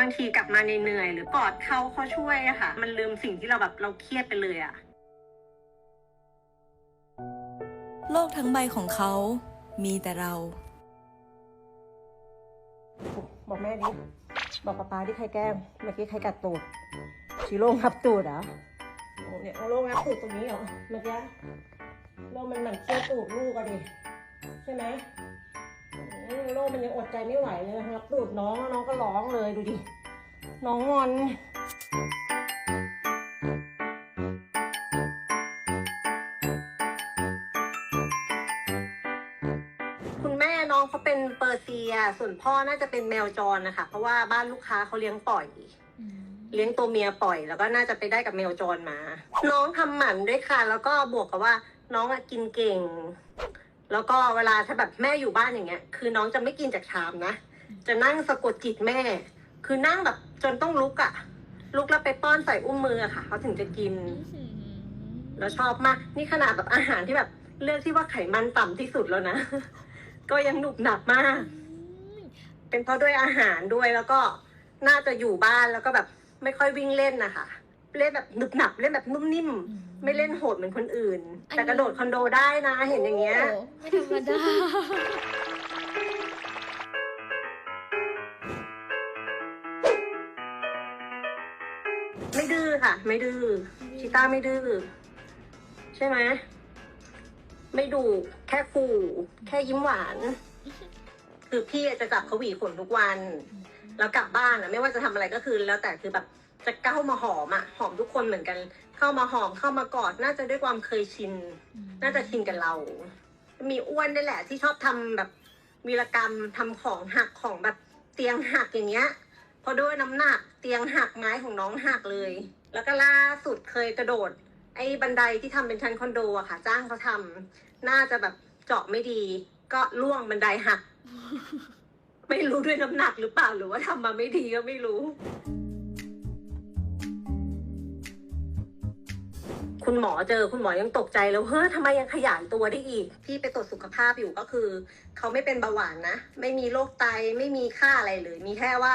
บางทีกลับมาเหนื่อยๆหรือกอดเขาเขาช่วยอะค่ะ มันลืมสิ่งที่เราแบบเราเครียดไปเลยอะโลกทั้งใบของเขา มีแต่เรา บอกแม่ดิ บอกป๊าป๊าที่ใครแกล้ง เมื่อกี้ใครกัดตูดชีโร่งับตูดเหรอโอ้เนี่ยเอาโล่งับตูดตรงนี้เหรอ เมื่อกี้โล่มันหมั่นเคี้ยวตูดลูกอะดิ ใช่ไหมอืม โล่มันยังอดใจไม่ไหวเลยงับตูดน้องแล้วน้องก็ร้องเลยดูดิ น้องงอนคุณแม่น้องเขาเป็นเปอร์เซีย ส่วนพ่อน่าจะเป็นแมวจรนะคะ เพราะว่าบ้านลูกค้าเขาเลี้ยงปล่อย เลี้ยงตัวเมียปล่อย แล้วก็น่าจะไปได้กับแมวจรมา น้องทำหมันด้วยค่ะ แล้วก็บวกกับว่า น้องอะกินเก่ง แล้วก็เวลาถ้าแบบแม่อยู่บ้านอย่างเงี้ย คือน้องจะไม่กินจากชามนะ จะนั่งสะกดจิตแม่ คือนั่งแบบจนต้องลุกอะลุกแล้วไปป้อนใส่อุ้มมืออะค่ะ เขาถึงจะกิน แล้วชอบมาก นี่ขนาดแบบอาหารที่แบบเลือกที่ว่าไขมันต่ำที่สุดแล้วนะ ก็ยังหนุกหนักมาก เป็นเพราะด้วยอาหารด้วยแล้วก็น่าจะอยู่บ้านแล้วก็แบบไม่ค่อยวิ่งเล่นนะคะ เล่นแบบหนึบหนับเล่นแบบนุ่มนิ่ม ไม่เล่นโหดเหมือนคนอื่น อันนี้ แต่กระโดดคอนโดได้นะเห็นอย่างเงี้ยโอ้ไม่ธรรมดา ไม่ดื้อค่ะ ไม่ดื้อชิต้าไม่ดื้อใช่ไหมไม่ดุแค่ขู่แค่ยิ้มหวาน คือพี่จะจับเขาหวีขนทุกวัน แล้วกลับบ้านอะไม่ว่าจะทำอะไรก็คือ แล้วแต่คือแบบ จะเข้ามาหอมอะหอมทุกคนเหมือนกัน เข้ามาหอมเข้ามากอดน่าจะด้วยความเคยชิน น่าจะชินกับเรา มีอ้วนนี่แหละ ที่ชอบทำแบบวีรกรรมทำของหักของแบบเตียงหักอย่างเงี้ยเพราะด้วยน้ำหนักเตียงหักไม้ของน้องหักเลย แล้วก็ล่าสุดเคยกระโดด ไอ้บันไดที่ทำเป็นชั้นคอนโดอะค่ะ จ้างเขาทำน่าจะแบบเจาะไม่ดี ก็ล่วงบันไดหัก ไม่รู้ด้วยน้ำหนักหรือเปล่าหรือว่าทำมาไม่ดีก็ไม่รู้ คุณหมอเจอคุณหมอยังตกใจแล้วเฮ้ยทำไมยังขยายตัวได้อีกพี่ไปตรวจสุขภาพอยู่ก็คือ เขาไม่เป็นเบาหวานนะ ไม่มีโรคไตไม่มีค่าอะไรเลยมีแค่ว่า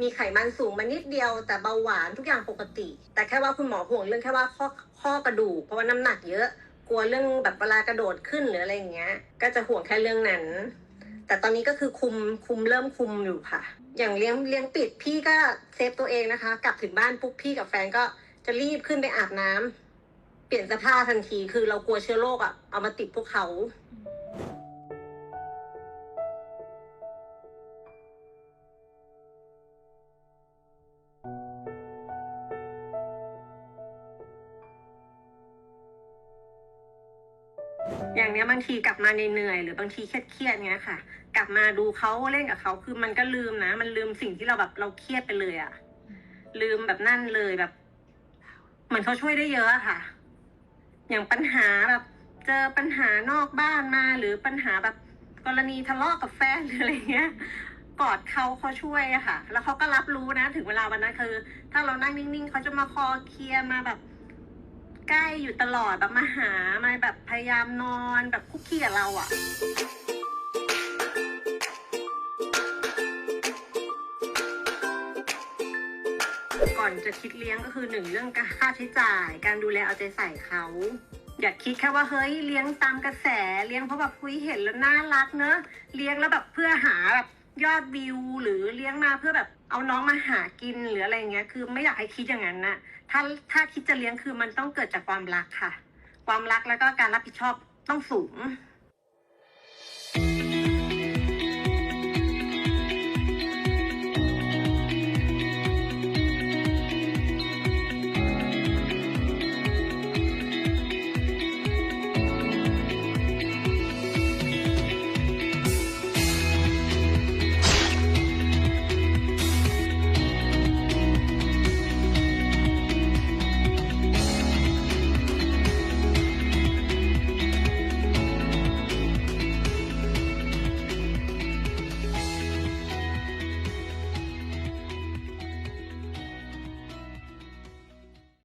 มีไขมันสูงมานิดเดียว แต่เบาหวานทุกอย่างปกติ แต่แค่ว่าคุณหมอห่วงเรื่องแค่ว่าข้อข้อกระดูกเพราะว่าน้ำหนักเยอะกลัวเรื่องแบบเวลากระโดดขึ้นหรืออะไรอย่างเงี้ย ก็จะห่วงแค่เรื่องนั้น แต่ตอนนี้ก็คือคุมคุมเริ่มคุมอยู่ค่ะ อย่างเลี้ยงเลี้ยงปิดพี่ก็เซฟตัวเองนะคะ กลับถึงบ้านปุ๊บพี่กับแฟนก็จะรีบขึ้นไปอาบน้ำ เปลี่ยนเสื้อผ้าทันที คือเรากลัวเชื้อโรคอะเอามาติดพวกเขา อย่างเนี้ยบางทีกลับมาเหนื่อยๆหรือบางทีเครียดๆเนี้ยค่ะ กลับมาดูเขาเล่นกับเขาคือมันก็ลืมนะ มันลืมสิ่งที่เราแบบเราเครียดไปเลยอะลืมแบบนั่นเลยแบบ เหมือนเขาช่วยได้เยอะอะค่ะ อย่างปัญหาแบบเจอปัญหานอกบ้านมาหรือปัญหาแบบกรณีทะเลาะกับแฟนหรืออะไรเงี้ยกอดเขาเขาช่วยอะค่ะ แล้วเขาก็รับรู้นะ ถึงเวลาวันนั้นคือ ถ้าเรานั่งนิ่งๆเขาจะมาคอเคลียร์มาแบบ ใกล้อยู่ตลอดแบบมาหามาแบบพยายามนอนแบบคุกคีกับเราอะ ก่อนจะคิดเลี้ยงก็คือหนึ่งเรื่องค่าใช้จ่าย การดูแลเอาใจใส่เขาอย่าคิดแค่ว่าเฮ้ยเลี้ยงตามกระแสเลี้ยงเพราะแบบคุยเห็นแล้วน่ารักเนอะเลี้ยงแล้วแบบเพื่อหาแบบยอดวิว หรือเลี้ยงมาเพื่อแบบเอาน้องมาหากินหรืออะไรเงี้ย คือไม่อยากให้คิดอย่างนั้นนะถ้าถ้าคิดจะเลี้ยงคือมันต้องเกิดจากความรักค่ะ ความรักแล้วก็การรับผิดชอบต้องสูง